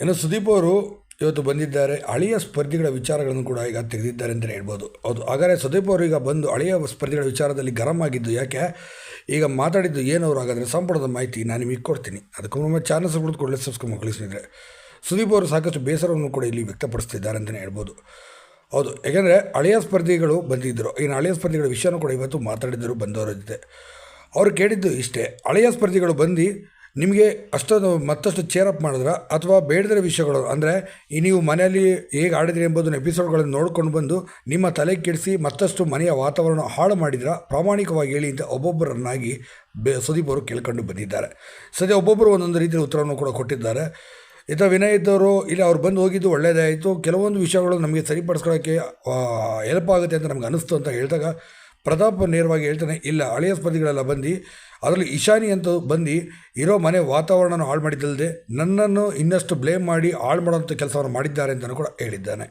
ಇನ್ನು ಸುದೀಪ್ ಅವರು ಇವತ್ತು ಬಂದಿದ್ದಾರೆ. ಹಳೆಯ ಸ್ಪರ್ಧಿಗಳ ವಿಚಾರಗಳನ್ನು ಕೂಡ ಈಗ ತೆಗೆದಿದ್ದಾರೆ ಅಂತಲೇ ಹೇಳ್ಬೋದು. ಹೌದು, ಹಾಗಾದರೆ ಸುದೀಪ್ ಅವರು ಈಗ ಬಂದು ಹಳೆಯ ಸ್ಪರ್ಧಿಗಳ ವಿಚಾರದಲ್ಲಿ ಗರಂ ಆಗಿದ್ದು ಯಾಕೆ? ಈಗ ಮಾತಾಡಿದ್ದು ಏನವರು ಹಾಗಾದರೆ? ಸಂಪುಟದ ಮಾಹಿತಿ ನಾನು ನಿಮಗೆ ಕೊಡ್ತೀನಿ. ಅದಕ್ಕೂ ನಮ್ಮ ಚಾನಲ್ಸ್ ಕೂಡ ಕೂಡಲೇ ಸಬ್ಸ್ಕ್ರೈಬ್ ಮಕ್ಕಳಿಸಿದರೆ ಸುದೀಪ್ ಅವರು ಸಾಕಷ್ಟು ಬೇಸರವನ್ನು ಕೂಡ ಇಲ್ಲಿ ವ್ಯಕ್ತಪಡಿಸ್ತಿದ್ದಾರೆ ಅಂತಲೇ ಹೇಳ್ಬೋದು. ಹೌದು, ಯಾಕೆಂದರೆ ಹಳೆಯ ಸ್ಪರ್ಧಿಗಳು ಬಂದಿದ್ದರು. ಇನ್ನು ಹಳೆಯ ಸ್ಪರ್ಧಿಗಳ ವಿಷಯನೂ ಕೂಡ ಇವತ್ತು ಮಾತಾಡಿದ್ದರು ಬಂದವರ ಜೊತೆ. ಅವರು ಕೇಳಿದ್ದು ಇಷ್ಟೇ. ಹಳೆಯ ಸ್ಪರ್ಧಿಗಳು ಬಂದು ನಿಮಗೆ ಅಷ್ಟೊಂದು ಮತ್ತಷ್ಟು ಚೇರಪ್ ಮಾಡಿದ್ರೆ? ಅಥವಾ ಬೇಡದಿರೋ ವಿಷಯಗಳು, ಅಂದರೆ ಈ ನೀವು ಮನೆಯಲ್ಲಿ ಹೇಗೆ ಆಡಿದ್ರಿ ಎಂಬುದನ್ನು ಎಪಿಸೋಡ್ಗಳನ್ನು ನೋಡ್ಕೊಂಡು ಬಂದು ನಿಮ್ಮ ತಲೆ ಕೆಡಿಸಿ ಮತ್ತಷ್ಟು ಮನೆಯ ವಾತಾವರಣ ಹಾಳು ಮಾಡಿದ್ರೆ? ಪ್ರಾಮಾಣಿಕವಾಗಿ ಹೇಳಿ ಅಂತ ಒಬ್ಬೊಬ್ಬರನ್ನಾಗಿ ಬೆ, ಸುದೀಪ್ ಅವರು ಕೇಳ್ಕೊಂಡು ಬಂದಿದ್ದಾರೆ. ಸದ್ಯ ಒಬ್ಬೊಬ್ಬರು ಒಂದೊಂದು ರೀತಿಯ ಉತ್ತರವನ್ನು ಕೂಡ ಕೊಟ್ಟಿದ್ದಾರೆ. ಇತ್ತ ವಿನಯ್ ಇದ್ದವರು, ಇಲ್ಲ ಅವ್ರು ಬಂದು ಹೋಗಿದ್ದು ಒಳ್ಳೆಯದೇ ಆಯಿತು ಕೆಲವೊಂದು ವಿಷಯಗಳು ನಮಗೆ ಸರಿಪಡಿಸ್ಕೊಳ್ಳೋಕ್ಕೆ ಹೆಲ್ಪ್ ಆಗುತ್ತೆ ಅಂತ ನಮ್ಗೆ ಅನಿಸ್ತು ಅಂತ ಹೇಳಿದಾಗ ಪ್ರತಾಪ್ ನೇರವಾಗಿ ಹೇಳ್ತಾನೆ, ಇಲ್ಲ, ಹಳೆಯ ಸ್ಪರ್ಧಿಗಳೆಲ್ಲ ಬಂದು, ಅದರಲ್ಲಿ ಇಶಾನಿ ಅಂತ ಬಂದು ಇರೋ ಮನೆ ವಾತಾವರಣನ ಹಾಳು ಮಾಡಿದ್ದಲ್ಲದೆ ನನ್ನನ್ನು ಇನ್ನಷ್ಟು ಬ್ಲೇಮ್ ಮಾಡಿ ಹಾಳು ಮಾಡೋಂಥ ಕೆಲಸವನ್ನು ಮಾಡಿದ್ದಾರೆ ಅಂತಲೂ ಕೂಡ ಹೇಳಿದ್ದಾನೆ.